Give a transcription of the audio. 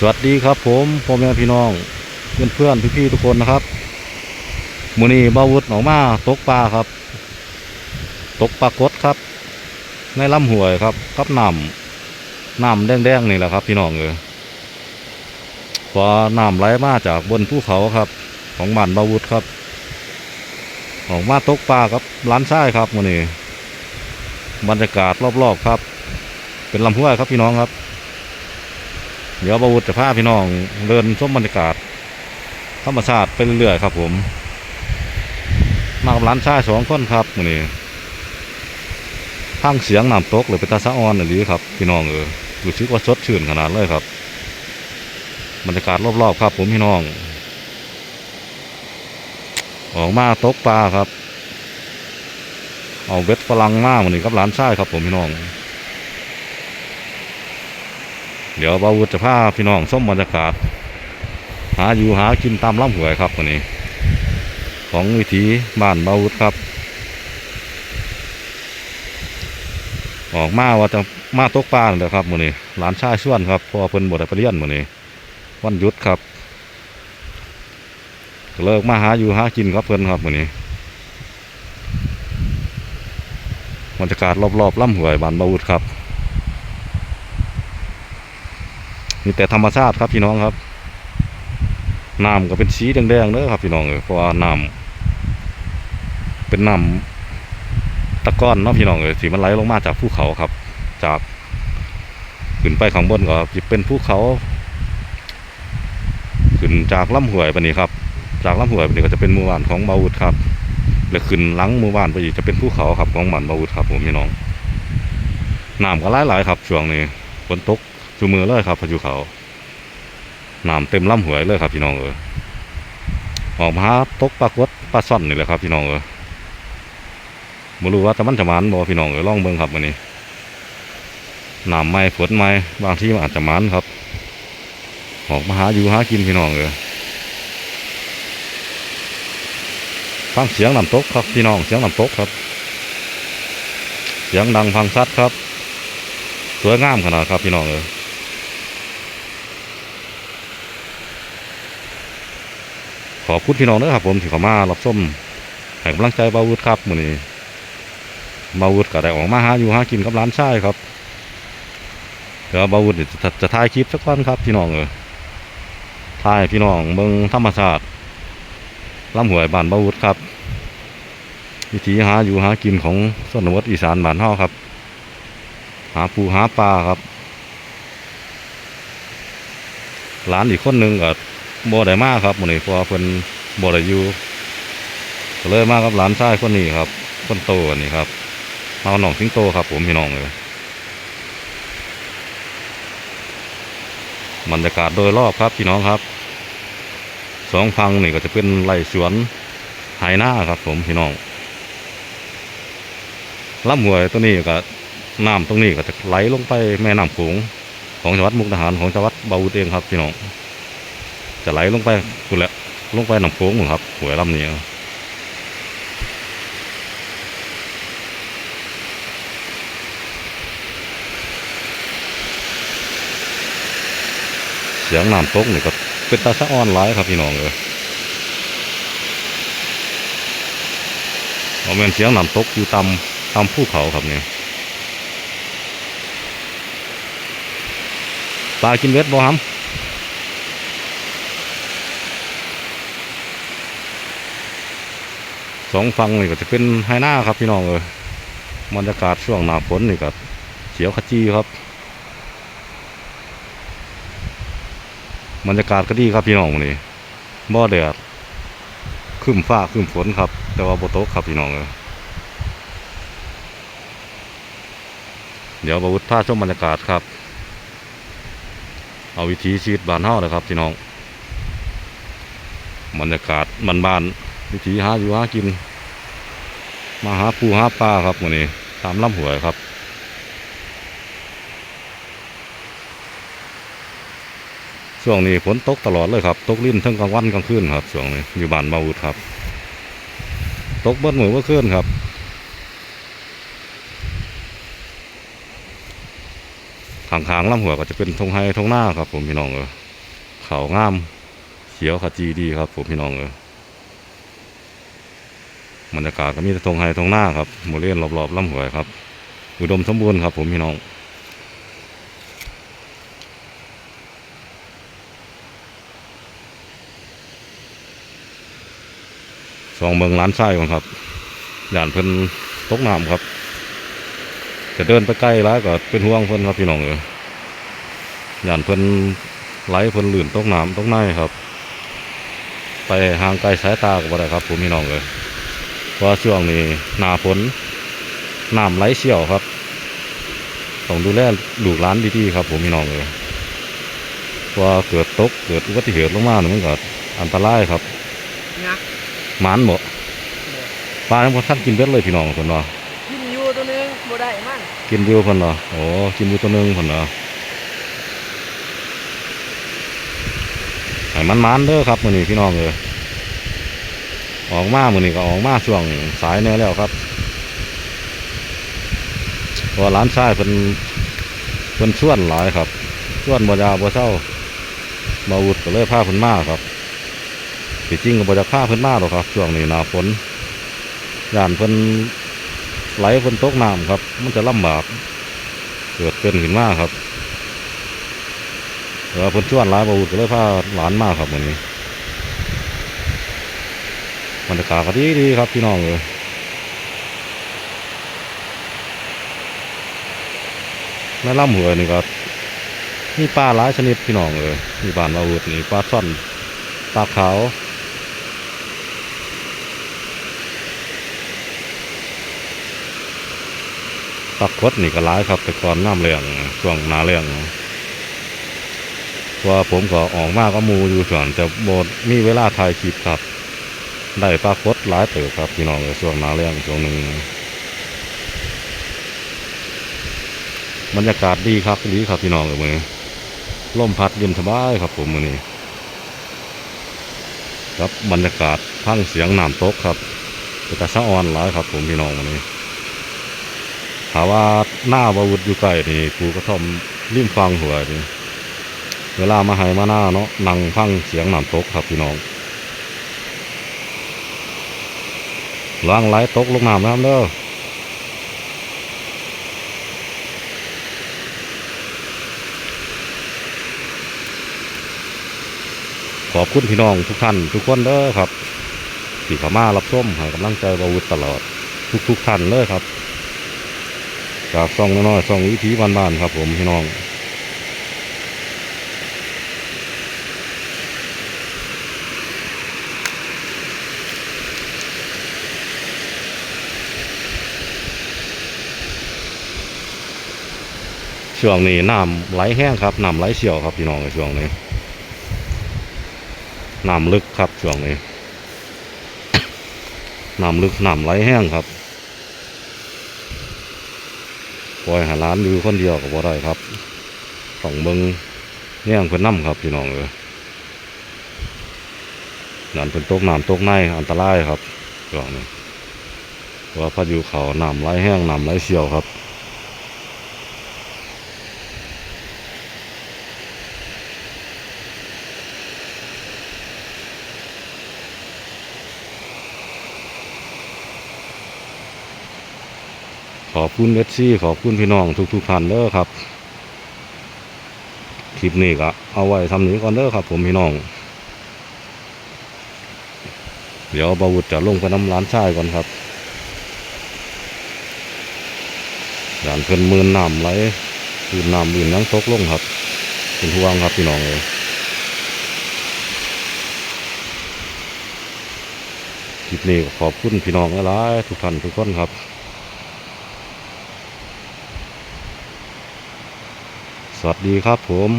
สวัสดีครับผมพ่อแม่พี่น้อง เพื่อนเพื่อนพี่พี่ทุกคนนะครับมือนี้บาวุฒออกมาตกปลาครับ ตกปลากดครับ ในลำห้วยครับกับน้ำน้ำแดงๆนี่แหละครับ พี่น้องเออพอน้ำไหลมาจากบนภูเขาครับ ของบ้านบาวุฒครับ ออกมาตกปลาครับร้านชายครับมือนี้บรรยากาศรอบๆครับ เป็นลำห้วยครับพี่น้องครับ เดี๋ยวบาวุฒจะพาพี่น้องเดินชมบรรยากาศธรรมชาติไปเรื่อยๆครับ ผม มากับร้านชายสองคนครับมือนี้พังเสียงน้ำตกหรือเป็นตาสะออนหรือครับ พี่น้องเออรู้สึกว่าสดชื่นขนาดเลยครับบรรยากาศรอบๆครับ ผมพี่น้อง ออกมาตกปลาครับ เอาเบ็ดฝรั่งมามื้อนี้กับร้านชายครับ ผมพี่น้อง เดี๋ยวบาวุฒจะพาพี่น้องส้มบรรยากาศ หาอยู่หากินตามลำหวยครับวันนี้ ของวิถีบ้านบาวุฒครับ ออกมาว่าจะมาตกปลาเด้อครับมื้อนี้หลานชายชวนครับพอเพิ่นบ่ได้ไปเรียนมื้อนี้ วันหยุดครับเลิกมาหาอยู่หากินครับเพิ่นครับมื้อนี้บรรยากาศรอบๆลำหวยบ้านบาวุฒครับ มีแต่ธรรมชาติครับพี่น้องครับน้ำก็เป็นสีแดงๆเด้อครับพี่น้องเออเพราะว่าน้ำเป็นน้ำตะก้อนเนาะพี่น้องเออที่มันไหลลงมาจากภูเขาครับ จากขึ้นไปข้างบนก็จะเป็นภูเขา ขึ้นจากลำห้วยไปนี่ครับ จากลำห้วยไปนี่ก็จะเป็นหมู่บ้านของบาวุฒครับแล้วขึ้นหลังหมู่บ้านไปอีกจะเป็นภูเขาครับของบ้านบาวุฒครับผมพี่น้องน้ำก็หลายๆครับช่วงนี้ฝนตก จูมือเลยครับพายุเขาน้ำเต็มลำหวยเลยครับพี่น้องเออออกมาหาตกปลากดปลาซ่อนนี่แหละครับพี่น้องเออไม่รู้ว่าแต่มันจะมันบ่พี่น้องเออล่องเบิ่งครับวันนี้น้ำไม่ฝนไม่บางที่มันอาจจะมันครับ ออกมาหาอยู่หากินพี่น้องเออฟังเสียงน้ำตกครับพี่น้องเสียงน้ำตกครับ เสียงดังฟังชัดครับสวยงามขนาดครับพี่น้องเออ ขอบคุณพี่น้องเด้อครับผมที่เข้ามารับชมให้กำลังใจบาวุฒครับมื้อนี้บาวุฒก็ได้ออกมาหาอยู่หากินกับร้านชายครับเดี๋ยวบาวุฒิจะจะถ่ายคลิปสักวันครับพี่น้องเออถ่ายพี่น้องเบิ่งธรรมชาติลำหวยบ้านบาวุฒครับ วิธีหาอยู่หากินของชนบทอีสานบ้านเฮาครับ หาปูหาปลาครับหลานอีกคนหนึ่งก็ บ่ได้มากครับมื้อนี้เพราะเพิ่นบ่ได้อยู่ก็เลยมากับหลานชายคนนี้ครับคนโตอันนี้ครับมาเอาน้องสิงโตครับ ผมพี่น้องเลยบรรยากาศโดยรอบครับพี่น้องครับสองฟังนี่ก็จะเป็นไร่สวนไหหน้าครับ ผมพี่น้องลำห้วยตัวนี้ก็น้ำตรงนี้ก็จะไหลลงไปแม่น้ำโขงของจังหวัดมุกดาหารของจังหวัดบาวุฒเองครับพี่น้อง จะไหลลงไปคุนแหละลงไปหน้ำโขงครับหวยลำนี้เสียงน้ำตกนี่ก็เป็นตาสะอ้อนหลายครับพี่น้องเออเอาแม่นเสียงน้ำตกอยู่ตามตามภูเขาครับเนี่ยปลากินเวทบ่ฮัม สองฝั่งนี่ก็จะเป็นไฮหน้าครับพี่น้องเออบรรยากาศช่วงหนาฝนนี่ก็เขียวขจีครับบรรยากาศก็ดีครับพี่น้องนี่บ่อแดดครึ้มฟ้าครึ้มฝนครับ แต่ว่าโบ่ตกครับพี่น้องเออเดี๋ยวบวุฒพาชมบรรยากาศครับ เอาวิถีชีวิตบ้านเฮาเลยครับพี่น้อง บรรยากาศบ้านๆวิถีหาอยู่หากิน มาหาปูหาปลาครับมื้อนี้ตามลำห้วยครับช่วงนี้ฝนตกตลอดเลยครับ ตกลิ้นทั้งกลางวันกลางคืนครับช่วงนี้อยู่บ้านบาวุฒครับ ตกเบิ้ลหมือเมื่อคืนครับข้างลำหัวก็จะเป็นทงไฮทงหน้าครับ ผมพี่น้องเออเขางาม เขียวขจีดีครับ ผมพี่น้องเออ บรรยากาศก็มีแต่ทงไฮทงหน้าครับหมู่เล่นรอบๆลำหวยครับ อุดมสมบูรณ์ครับ ผมพี่น้องสองเมืองล้านไส้ก่อนครับย่านเพิ่นตกน้ำครับ จะเดินไปใกล้แล้วก็เป็นห่วงเพิ่นครับพี่น้องเออย่านเพิ่นไหลเพิ่นลื่นตกน้ำตกในครับ ไปห่างไกลสายตาก็บ่ได้ครับผมพี่น้องเอ เพราะว่าช่วงนี้หนาฝนน้ำไหลเชี่ยวครับต้องดูแลลูกหลานดีๆครับ ผมพี่น้องเอเพราะว่าเกิดตกเกิดอุบัติเหตุลงมาเนี่ยมันก็อันตรายครับงักหมันบ่ปลาทั้งหมดท่านกินเบ็ดเลยพี่น้องเพิ่นว่ากินอยู่ตัวหนึงบ่ได้มันกินอยู่เพิ่นว่าโอ้กินอยู่ตัวหนึงเพิ่นว่าให้มันมันๆเด้อครับมื้อนี้พี่น้องเอ้ย ออกมามือนี้ก็ออกมาช่วงสายแน่แล้วครับพราะว่าร้านชายเพิ่นเพิ่นชวนหลายครับชวนบ่ยาบ่เศร้ามาวุดก็เลยพาพิ่นมาครับที่จริงก็บ่จะพาพิ่นมาหรอกครับ ช่วงนี้หนาฝนย่านเพิ่นไหลฝนตกน้ำครับ มันจะลำบากเกิดเป็นขึ้นมาครับเออเพิ่นชวนหลายบาวุฒก็เลยพาหลานมาครับวันนี้ บรรยากาศก็ดีดีครับพี่น้องเลยในลำห้วนี่ก็มีปลาหลายชนิดพี่น้องเลยมีบานบาวุฒนี่ปลาช่อนปลาขาวปลากดนี่ก็ร้ายครับแต่ก่อนน้ำแรงช่วงหนาแรงเพราะว่าผมก็ออกมาก็มูอยู่ส่วนแต่โบดมีเวลาถ่ายคลิปครับ ได้ปลากดหลายเติบครับพี่น้องเลยช่วงนาแรงช่วงหนึ่งบรรยากาศดีครับดีครับพี่น้องเลยมือนี้ลมพัดเย็นสบายครับผมมือนี้ครับบรรยากาศพังเสียงน้ำตกครับเป็นตาสะออนหลายครับผมพี่น้องวันนี้ถามว่าหน้าบาวุธอยู่ใกล้นี่ปูกระท่อมริมฟังหัวนี่เวลามาให้มาหน้าเนาะนั่งฟังเสียงน้ำตกครับพี่น้อง ล้างไหลตกลงน้ำน้ำเด้อขอบคุณพี่น้องทุกท่านทุกคนเด้อครับที่เข้ามารับชมให้กำลังใจบาวุธตลอด ทุกๆท่านเลยครับ จากซองน้อยๆซองวิถีบ้านๆครับผมพี่น้อง ช่วงนี้น้ำไหลแห้งครับน้ำไหลเชี่ยวครับพี่น้องในช่วงนี้น้ำลึกครับช่วงนี้น้ำลึกน้ำไหลแห้งครับปล่อยหาร้านอยู่คนเดียวก็บ่ได้ครับต้องเบิงแย่งเพิ่นน้ำครับพี่น้องเออนั่นเป็นตกน้ำตกในอันตรายครับช่วงนี้ว่าพายุเขาน้ำไหลแห้งน้ำไหลเชี่ยวครับ อบคุณเอซี่ขอบคุณพี่น้องทุกๆท่านเด้อครับ คลิปนี้ก็เอาไว้ทำนี้ก่อนเด้อครับ ผมพี่น้อง เดี๋ยวบาวุฒจะลงไปน้ำร้านชายก่อนครับด่านเพิ่นมือนน้ำไหลคืนน้ำลื่นยังตกลงครับ เป็นห่วงครับพี่น้องเลยคลิปนี้ขอบคุณพี่น้องหลายๆทุกท่านทุกคนครับ สวัสดีครับผม